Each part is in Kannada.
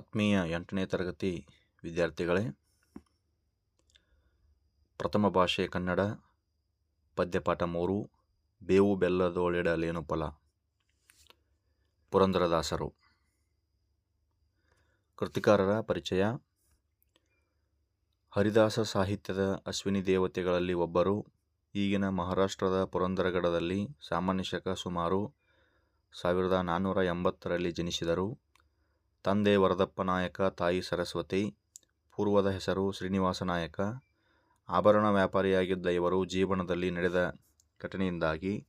ಆತ್ಮೀಯ ಎಂಟನೇ ತರಗತಿ ವಿದ್ಯಾರ್ಥಿಗಳೇ, ಪ್ರಥಮ ಭಾಷೆ ಕನ್ನಡ, ಪದ್ಯಪಾಠ ಮೂರು, ಬೇವು ಬೆಲ್ಲದೋಳಿಡಲೇನು ಫಲ? ಪುರಂದರದಾಸರು. ಕೃತಿಕಾರರ ಪರಿಚಯ. ಹರಿದಾಸ ಸಾಹಿತ್ಯದ ಅಶ್ವಿನಿ ದೇವತೆಗಳಲ್ಲಿ ಒಬ್ಬರು. ಈಗಿನ ಮಹಾರಾಷ್ಟ್ರದ ಪುರಂದರಗಡದಲ್ಲಿ ಸಾಮಾನ್ಯ ಶಕ ಸುಮಾರು ಸಾವಿರದ ನಾನ್ನೂರ ಎಂಬತ್ತರಲ್ಲಿ ಜನಿಸಿದರು. ತಂದೆ ವರದಪ್ಪ ನಾಯಕ, ತಾಯಿ ಸರಸ್ವತಿ, ಪೂರ್ವದ ಹೆಸರು ಶ್ರೀನಿವಾಸ ನಾಯಕ. ಆಭರಣ ವ್ಯಾಪಾರಿಯಾಗಿದ್ದ ಇವರು ಜೀವನದಲ್ಲಿ ನಡೆದ ಘಟನೆಯಿಂದಾಗಿ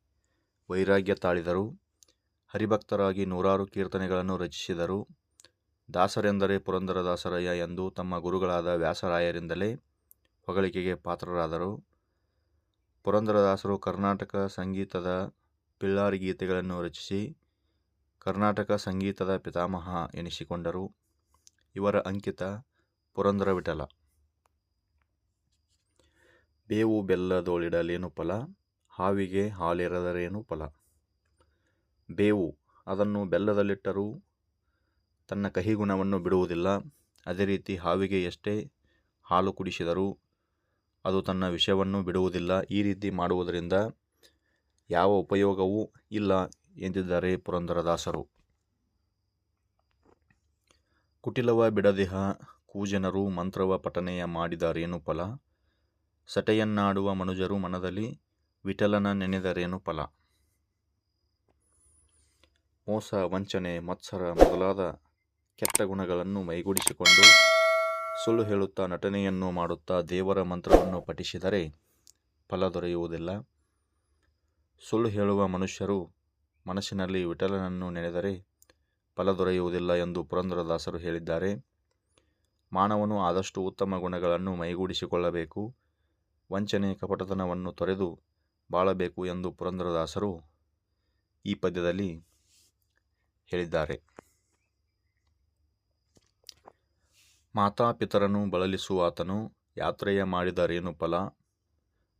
ವೈರಾಗ್ಯ ತಾಳಿದರು. ಹರಿಭಕ್ತರಾಗಿ ನೂರಾರು ಕೀರ್ತನೆಗಳನ್ನು ರಚಿಸಿದರು. ದಾಸರೆಂದರೆ ಪುರಂದರದಾಸರಯ್ಯ ಎಂದು ತಮ್ಮ ಗುರುಗಳಾದ ವ್ಯಾಸರಾಯರಿಂದಲೇ ಹೊಗಳಿಕೆಗೆ ಪಾತ್ರರಾದರು. ಪುರಂದರದಾಸರು ಕರ್ನಾಟಕ ಸಂಗೀತದ ಪಿಳ್ಳಾರಿ ಗೀತೆಗಳನ್ನು ರಚಿಸಿ ಕರ್ನಾಟಕ ಸಂಗೀತದ ಪಿತಾಮಹ ಎನಿಸಿಕೊಂಡರು. ಇವರ ಅಂಕಿತ ಪುರಂದರ ವಿಠಲ ಬೇವು ಬೆಲ್ಲದೋಳಿಡಲೇನು ಫಲ, ಹಾವಿಗೆ ಹಾಲಿರದರೇನು ಫಲ. ಬೇವು ಅದನ್ನು ಬೆಲ್ಲದಲ್ಲಿಟ್ಟರೂ ತನ್ನ ಕಹಿ ಗುಣವನ್ನು ಬಿಡುವುದಿಲ್ಲ. ಅದೇ ರೀತಿ ಹಾವಿಗೆ ಎಷ್ಟೇ ಹಾಲು ಕುಡಿಸಿದರೂ ಅದು ತನ್ನ ವಿಷವನ್ನು ಬಿಡುವುದಿಲ್ಲ. ಈ ರೀತಿ ಮಾಡುವುದರಿಂದ ಯಾವ ಉಪಯೋಗವೂ ಇಲ್ಲ. ಎಂದಿದ್ದಾರೆ ಪುರಂದರದಾಸರು. ಕುಟಿಲವ ಬಿಡದೇಹ, ಕೂಜನರು ಮಂತ್ರವ ಪಠನೆಯ ಮಾಡಿದರೇನು ಫಲ? ಸಟೆಯನ್ನಾಡುವ ಮನುಜರು ಮನದಲ್ಲಿ ವಿಠಲನ ನೆನೆದರೇನು ಫಲ? ಮೋಸ, ವಂಚನೆ, ಮತ್ಸರ ಮೊದಲಾದ ಕೆಟ್ಟ ಗುಣಗಳನ್ನು ಮೈಗೂಡಿಸಿಕೊಂಡು ಸುಳ್ಳು ಹೇಳುತ್ತಾ ನಟನೆಯನ್ನು ಮಾಡುತ್ತಾ ದೇವರ ಮಂತ್ರವನ್ನು ಪಠಿಸಿದರೆ ಫಲ ದೊರೆಯುವುದಿಲ್ಲ. ಸುಳ್ಳು ಹೇಳುವ ಮನುಷ್ಯರು ಮನಸ್ಸಿನಲ್ಲಿ ವಿಠಲನನ್ನು ನೆನೆದರೆ ಫಲ ದೊರೆಯುವುದಿಲ್ಲ ಎಂದು ಪುರಂದರದಾಸರು ಹೇಳಿದ್ದಾರೆ. ಮಾನವನು ಆದಷ್ಟು ಉತ್ತಮ ಗುಣಗಳನ್ನು ಮೈಗೂಡಿಸಿಕೊಳ್ಳಬೇಕು, ವಂಚನೆ ಕಪಟತನವನ್ನು ತೊರೆದು ಬಾಳಬೇಕು ಎಂದು ಪುರಂದರದಾಸರು ಈ ಪದ್ಯದಲ್ಲಿ ಹೇಳಿದ್ದಾರೆ. ಮಾತಾಪಿತರನ್ನು ಬಳಲಿಸುವ ಆತನು, ಯಾತ್ರೆಯ ಮಾಡಿದರೇನು ಫಲ?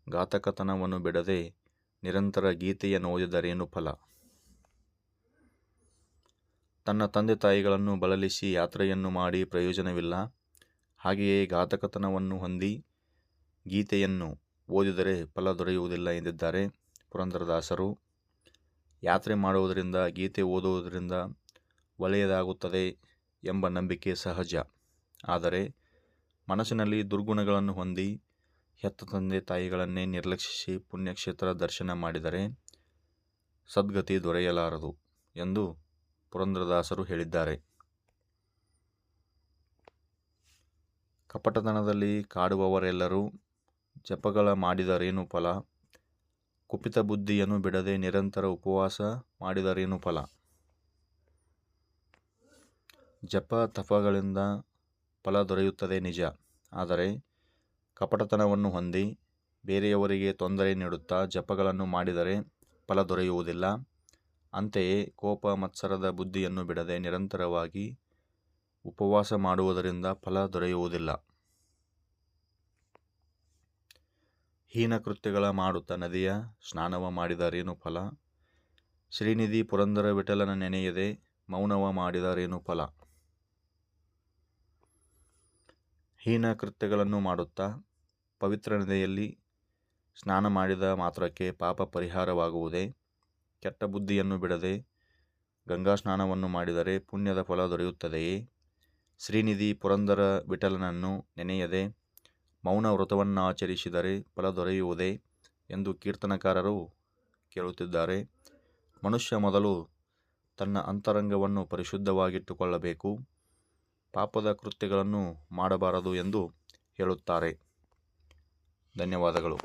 ಘಾತಕತನವನ್ನು ಬಿಡದೆ ನಿರಂತರ ಗೀತೆಯನ್ನು ಓದಿದರೇನು ಫಲ? ತನ್ನ ತಂದೆ ತಾಯಿಗಳನ್ನು ಬಳಲಿಸಿ ಯಾತ್ರೆಯನ್ನು ಮಾಡಿ ಪ್ರಯೋಜನವಿಲ್ಲ. ಹಾಗೆಯೇ ಘಾತಕತನವನ್ನು ಹೊಂದಿ ಗೀತೆಯನ್ನು ಓದಿದರೆ ಫಲ ದೊರೆಯುವುದಿಲ್ಲ ಎಂದಿದ್ದಾರೆ ಪುರಂದರದಾಸರು. ಯಾತ್ರೆ ಮಾಡುವುದರಿಂದ, ಗೀತೆ ಓದುವುದರಿಂದ ಒಳ್ಳೆಯದಾಗುತ್ತದೆ ಎಂಬ ನಂಬಿಕೆ ಸಹಜ. ಆದರೆ ಮನಸ್ಸಿನಲ್ಲಿ ದುರ್ಗುಣಗಳನ್ನು ಹೊಂದಿ ಹೆತ್ತ ತಂದೆ ತಾಯಿಗಳನ್ನೇ ನಿರ್ಲಕ್ಷಿಸಿ ಪುಣ್ಯಕ್ಷೇತ್ರ ದರ್ಶನ ಮಾಡಿದರೆ ಸದ್ಗತಿ ದೊರೆಯಲಾರದು ಎಂದು ಪುರಂದರದಾಸರು ಹೇಳಿದ್ದಾರೆ. ಕಪಟತನದಲ್ಲಿ ಕಾಡುವವರೆಲ್ಲರೂ ಜಪಗಳ ಮಾಡಿದರೇನು ಫಲ? ಕುಪಿತ ಬುದ್ಧಿಯನ್ನು ಬಿಡದೆ ನಿರಂತರ ಉಪವಾಸ ಮಾಡಿದರೇನು ಫಲ? ಜಪ ತಪಗಳಿಂದ ಫಲ ದೊರೆಯುತ್ತದೆ ನಿಜ. ಆದರೆ ಕಪಟತನವನ್ನು ಹೊಂದಿ ಬೇರೆಯವರಿಗೆ ತೊಂದರೆ ನೀಡುತ್ತಾ ಜಪಗಳನ್ನು ಮಾಡಿದರೆ ಫಲ ದೊರೆಯುವುದಿಲ್ಲ. ಅಂತೆಯೇ ಕೋಪ ಮತ್ಸರದ ಬುದ್ಧಿಯನ್ನು ಬಿಡದೆ ನಿರಂತರವಾಗಿ ಉಪವಾಸ ಮಾಡುವುದರಿಂದ ಫಲ ದೊರೆಯುವುದಿಲ್ಲ. ಹೀನ ಕೃತ್ಯಗಳ ಮಾಡುತ್ತಾ ನದಿಯ ಸ್ನಾನವ ಮಾಡಿದರೇನು ಫಲ? ಶ್ರೀನಿಧಿ ಪುರಂದರ ವಿಠಲನ ನೆನೆಯದೆ ಮೌನವ ಮಾಡಿದರೇನು ಫಲ? ಹೀನ ಕೃತ್ಯಗಳನ್ನು ಮಾಡುತ್ತಾ ಪವಿತ್ರ ನದಿಯಲ್ಲಿ ಸ್ನಾನ ಮಾಡಿದ ಮಾತ್ರಕ್ಕೆ ಪಾಪ ಪರಿಹಾರವಾಗುವುದೇ? ಕೆಟ್ಟ ಬುದ್ಧಿಯನ್ನು ಬಿಡದೆ ಗಂಗಾ ಸ್ನಾನವನ್ನು ಮಾಡಿದರೆ ಪುಣ್ಯದ ಫಲ ದೊರೆಯುತ್ತದೆಯೇ? ಶ್ರೀನಿಧಿ ಪುರಂದರ ವಿಠಲನನ್ನು ನೆನೆಯದೆ ಮೌನ ವ್ರತವನ್ನಾಚರಿಸಿದರೆ ಫಲ ದೊರೆಯುವುದೇ ಎಂದು ಕೀರ್ತನಕಾರರು ಕೇಳುತ್ತಿದ್ದಾರೆ. ಮನುಷ್ಯ ಮೊದಲು ತನ್ನ ಅಂತರಂಗವನ್ನು ಪರಿಶುದ್ಧವಾಗಿಟ್ಟುಕೊಳ್ಳಬೇಕು. ಪಾಪದ ಕೃತ್ಯಗಳನ್ನು ಮಾಡಬಾರದು ಎಂದು ಹೇಳುತ್ತಾರೆ. ಧನ್ಯವಾದಗಳು.